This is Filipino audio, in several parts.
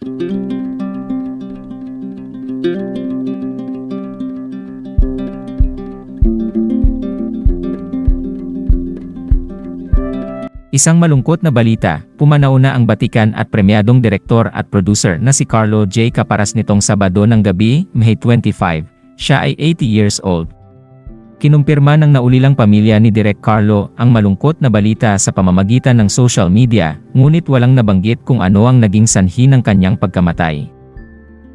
Isang malungkot na balita, pumanaw na ang batikan at premyadong direktor at producer na si Carlo J. Caparas nitong Sabado ng gabi, May 25. Siya ay 80 years old. Kinumpirma ng naulilang pamilya ni Direk Carlo ang malungkot na balita sa pamamagitan ng social media, ngunit walang nabanggit kung ano ang naging sanhi ng kanyang pagkamatay.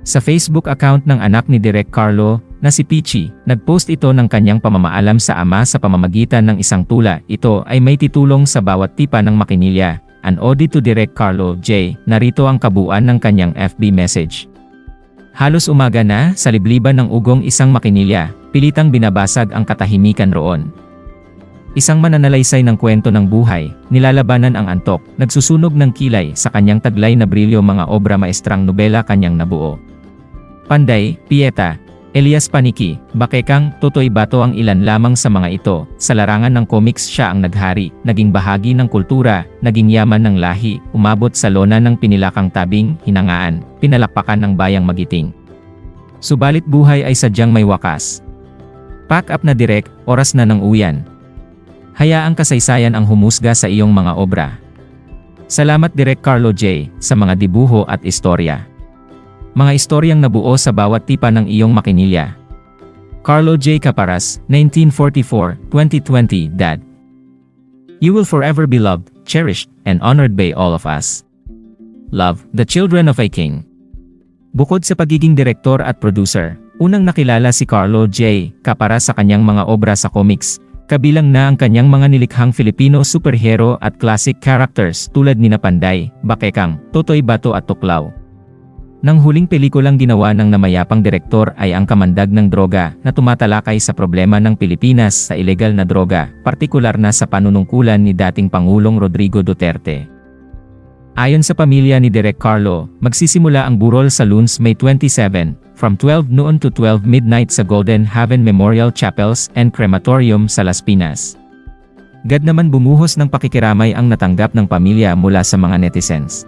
Sa Facebook account ng anak ni Direk Carlo, na si Pichi, nagpost ito ng kanyang pamamaalam sa ama sa pamamagitan ng isang tula. Ito ay may titulong sa bawat tipa ng makinilya, An Ode to Direk Carlo J. Narito ang kabuuan ng kanyang FB message. Halos umaga na, sa libliban ng ugong isang makinilya, pilitang binabasag ang katahimikan roon. Isang mananalaysay ng kwento ng buhay, nilalabanan ang antok, nagsusunog ng kilay sa kanyang taglay na brilyo mga obra maestrang nobela kanyang nabuo. Panday, Pieta, Elias Paniki, Bakekang, Totoy Bato ang ilan lamang sa mga ito. Sa larangan ng comics siya ang naghari, naging bahagi ng kultura, naging yaman ng lahi, umabot sa lona ng pinilakang tabing, hinangaan, pinalakpakan ng bayang magiting. Subalit buhay ay sadyang may wakas. Pack up na direk, oras na ng uyan. Hayaang kasaysayan ang humusga sa iyong mga obra. Salamat Direk Carlo J. sa mga dibuho at istorya. Mga istoryang nabuo sa bawat tipa ng iyong makinilya. Carlo J. Caparas, 1944-2020 Dad. You will forever be loved, cherished, and honored by all of us. Love, the children of a king. Bukod sa pagiging direktor at producer, unang nakilala si Carlo J. Caparas sa kanyang mga obra sa comics, kabilang na ang kanyang mga nilikhang Filipino superhero at classic characters tulad ni Panday, Bakekang, Totoy Bato at Tuklaw. Nang huling pelikulang ginawa ng namayapang direktor ay ang Kamandag ng Droga na tumatalakay sa problema ng Pilipinas sa ilegal na droga, partikular na sa panunungkulan ni dating Pangulong Rodrigo Duterte. Ayon sa pamilya ni Direk Carlo, magsisimula ang burol sa Lunes May 27, from 12 noon to 12 midnight sa Golden Haven Memorial Chapels and Crematorium sa Las Pinas. Gad naman bumuhos ng pakikiramay ang natanggap ng pamilya mula sa mga netizens.